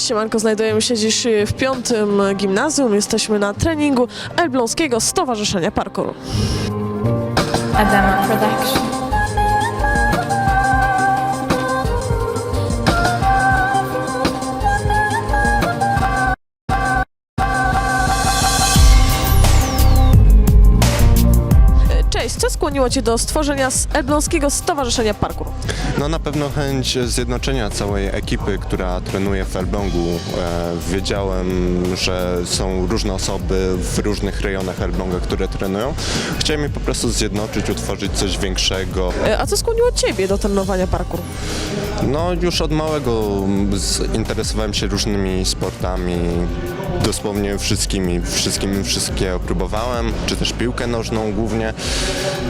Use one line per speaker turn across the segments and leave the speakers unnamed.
Cześć, siemanko, znajdujemy się dziś w piątym gimnazjum. Jesteśmy na treningu Elbląskiego Stowarzyszenia Parkouru.
Adama Production.
Cześć, co skłoniło Cię do stworzenia Elbląskiego Stowarzyszenia Parkouru?
No na pewno chęć zjednoczenia całej ekipy, która trenuje w Elblągu. E, wiedziałem, że są różne osoby w różnych rejonach Elbląga, które trenują. Chciałem je po prostu zjednoczyć, utworzyć coś większego.
E, A co skłoniło Ciebie do trenowania parkouru?
No już od małego zainteresowałem się różnymi sportami, dosłownie wszystkimi, wszystkimi wszystkie próbowałem, czy też piłkę nożną głównie.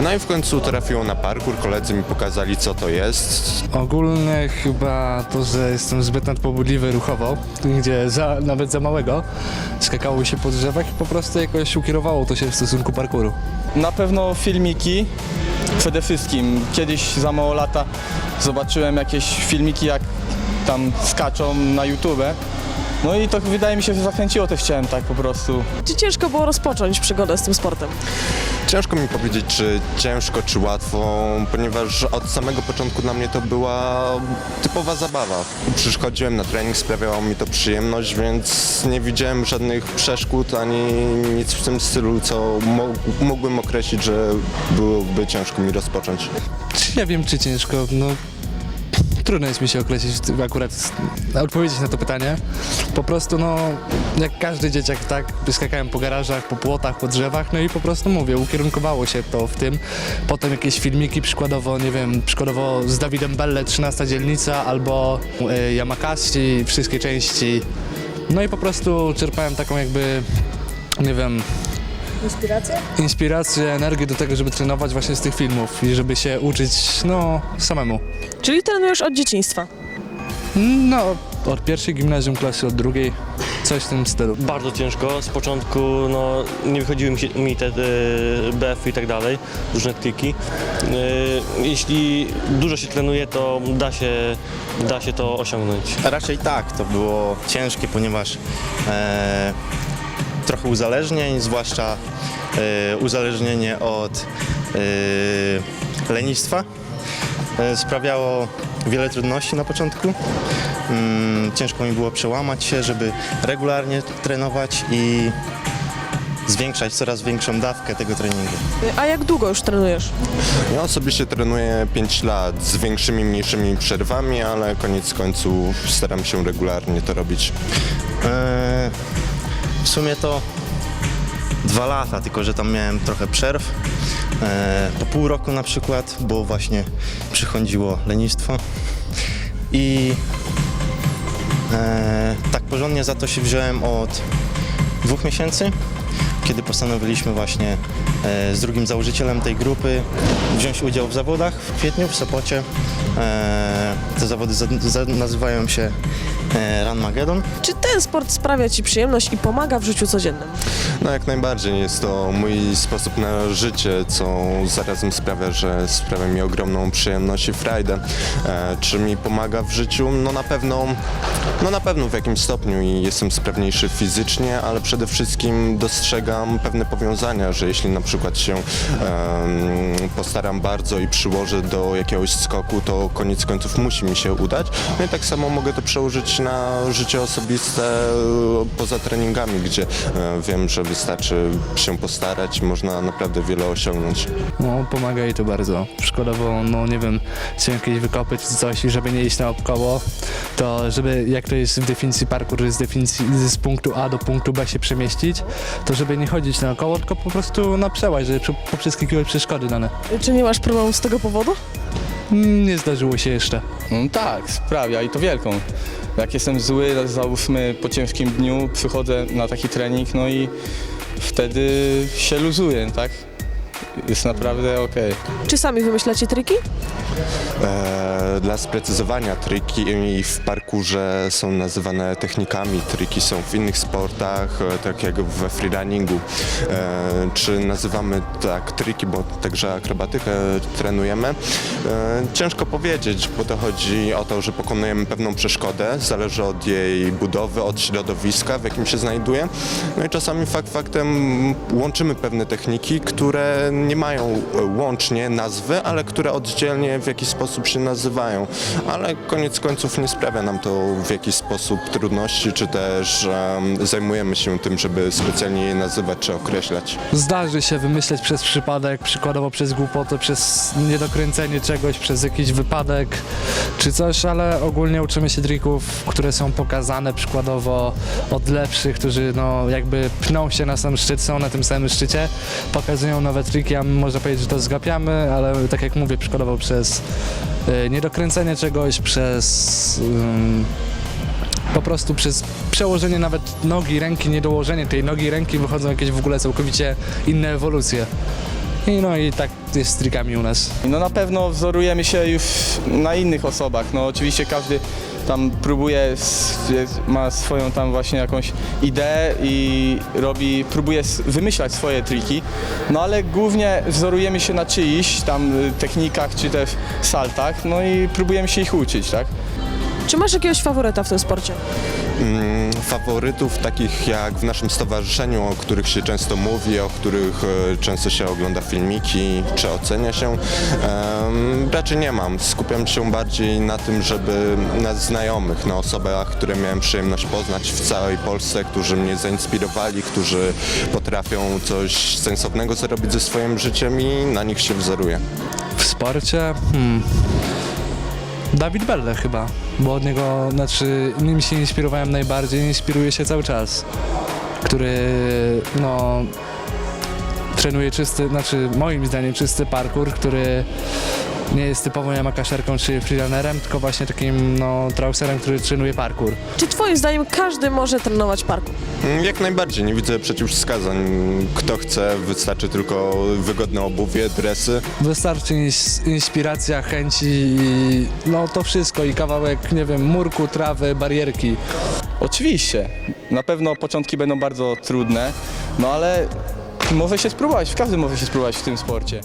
No i w końcu trafiło na parkour, koledzy mi pokazali co to jest.
Ogólnie chyba to, że jestem zbyt nadpobudliwy ruchowo, gdzie za, nawet za małego skakało się po drzewach i po prostu jakoś ukierowało to się w stosunku parkouru.
Na pewno filmiki przede wszystkim. Kiedyś za mało lata zobaczyłem jakieś filmiki jak tam skaczą na YouTube. No i to wydaje mi się, że zachęciło też chciałem tak po prostu.
Czy ciężko było rozpocząć przygodę z tym sportem?
Ciężko mi powiedzieć, czy ciężko, czy łatwo, ponieważ od samego początku dla mnie to była typowa zabawa. Przychodziłem na trening, sprawiało mi to przyjemność, więc nie widziałem żadnych przeszkód ani nic w tym stylu, co mo- mógłbym określić, że byłoby ciężko mi rozpocząć.
Nie wiem, czy ciężko, no trudno jest mi się określić akurat, odpowiedzieć na to pytanie. Po prostu, no, jak każdy dzieciak, tak, skakałem po garażach, po płotach, po drzewach, no i po prostu mówię, ukierunkowało się to w tym. Potem jakieś filmiki, przykładowo, nie wiem, przykładowo z Dawidem Belle, 13 dzielnica, albo y, Yamakasi, wszystkie części. No i po prostu czerpałem taką jakby, nie wiem, inspirację, energię do tego, żeby trenować właśnie z tych filmów i żeby się uczyć, no, samemu.
Czyli trenujesz od dzieciństwa.
No, od pierwszej gimnazjum klasy, od drugiej, coś w tym stylu.
Bardzo ciężko. Z początku no, nie wychodziły mi, się, mi te e, BF i tak dalej, różne triki. E, jeśli dużo się trenuje, to da się, da się to osiągnąć.
Raczej tak, to było ciężkie, ponieważ e, trochę uzależnień, zwłaszcza e, uzależnienie od e, lenistwa e, sprawiało wiele trudności na początku. Mm, ciężko mi było przełamać się, żeby regularnie trenować i zwiększać coraz większą dawkę tego treningu.
A jak długo już trenujesz?
Ja osobiście trenuję 5 lat z większymi, mniejszymi przerwami, ale koniec końców staram się regularnie to robić.
W sumie to dwa lata, tylko że tam miałem trochę przerw. E, Po pół roku na przykład, bo właśnie przychodziło lenistwo. I e, tak porządnie za to się wziąłem od dwóch miesięcy, kiedy postanowiliśmy właśnie e, z drugim założycielem tej grupy wziąć udział w zawodach w kwietniu w Sopocie. E, Te zawody za, za, nazywają się Run Magedon.
Czy ten sport sprawia Ci przyjemność i pomaga w życiu codziennym?
No jak najbardziej jest to mój sposób na życie, co zarazem sprawia, że sprawia mi ogromną przyjemność i frajdę. E, czy mi pomaga w życiu? No na pewno, no na pewno w jakimś stopniu i jestem sprawniejszy fizycznie, ale przede wszystkim dostrzegam pewne powiązania, że jeśli na przykład się em, postaram bardzo i przyłożę do jakiegoś skoku, to koniec końców musi mi się udać. No i tak samo mogę to przełożyć na życie osobiste e, poza treningami, gdzie e, wiem, że wystarczy się postarać i można naprawdę wiele osiągnąć.
No, pomaga jej to bardzo. Przykładowo, no nie wiem, są jakieś wykopy czy coś i żeby nie iść naokoło, to żeby, jak to jest w definicji parkour, z definicji z punktu A do punktu B się przemieścić, to żeby nie chodzić naokoło, tylko po prostu na przełaj, żeby prze- poprzeskakiwać przeszkody dane.
Czy nie masz problemu z tego powodu?
Mm, Nie zdarzyło się jeszcze.
No tak, sprawia i to wielką. Jak jestem zły, załóżmy po ciężkim dniu, przychodzę na taki trening, no i wtedy się luzuję, tak? Jest naprawdę okej.
Czy sami wymyślacie triki?
E, dla sprecyzowania triki w parkurze są nazywane technikami, triki są w innych sportach, e, tak jak we freerunningu. E, Czy nazywamy tak triki, bo także akrobatykę trenujemy? E, Ciężko powiedzieć, bo to chodzi o to, że pokonujemy pewną przeszkodę, zależy od jej budowy, od środowiska, w jakim się znajduje. No i czasami fakt faktem łączymy pewne techniki, które nie mają łącznie nazwy, ale które oddzielnie w jakiś sposób się nazywają. Ale koniec końców nie sprawia nam to w jakiś sposób trudności, czy też em, zajmujemy się tym, żeby specjalnie je nazywać czy określać.
Zdarzy się wymyśleć przez przypadek, przykładowo przez głupotę, przez niedokręcenie czegoś, przez jakiś wypadek czy coś, ale ogólnie uczymy się trików, które są pokazane przykładowo od lepszych, którzy no jakby pną się na sam szczyt, są na tym samym szczycie, pokazują nowe triki, a my można powiedzieć, że to zgapiamy, ale tak jak mówię, przykładowo przez niedokręcenie czegoś, przez po prostu przez przełożenie nawet nogi, ręki, niedołożenie tej nogi, ręki wychodzą jakieś w ogóle całkowicie inne ewolucje. I no i tak jest z trikami u nas.
No na pewno wzorujemy się już na innych osobach. No oczywiście każdy tam próbuje, ma swoją tam właśnie jakąś ideę i robi, próbuje wymyślać swoje triki, no ale głównie wzorujemy się na czyichś tam technikach czy też saltach, no i próbujemy się ich uczyć, tak?
Czy masz jakiegoś faworyta w tym sporcie?
Mm, Faworytów takich jak w naszym stowarzyszeniu, o których się często mówi, o których e, często się ogląda filmiki czy ocenia się, em, raczej nie mam. Skupiam się bardziej na tym, żeby na znajomych, na osobach, które miałem przyjemność poznać w całej Polsce, którzy mnie zainspirowali, którzy potrafią coś sensownego zrobić ze swoim życiem i na nich się wzoruję.
W sporcie? Hmm. Dawid Belle chyba, bo od niego, znaczy nim się inspirowałem najbardziej, inspiruje się cały czas, który no trenuje czysty, znaczy moim zdaniem czysty parkour, który nie jest typową jamakaszerką czy freerunnerem, tylko właśnie takim no trauserem, który trenuje parkour.
Czy twoim zdaniem każdy może trenować parkour?
Mm, Jak najbardziej, nie widzę przeciwwskazań. Kto chce, wystarczy tylko wygodne obuwie, dresy.
Wystarczy ins- inspiracja, chęci i no to wszystko i kawałek, nie wiem, murku, trawy, barierki.
Oczywiście, na pewno początki będą bardzo trudne, no ale może się spróbować, każdy może się spróbować w tym sporcie.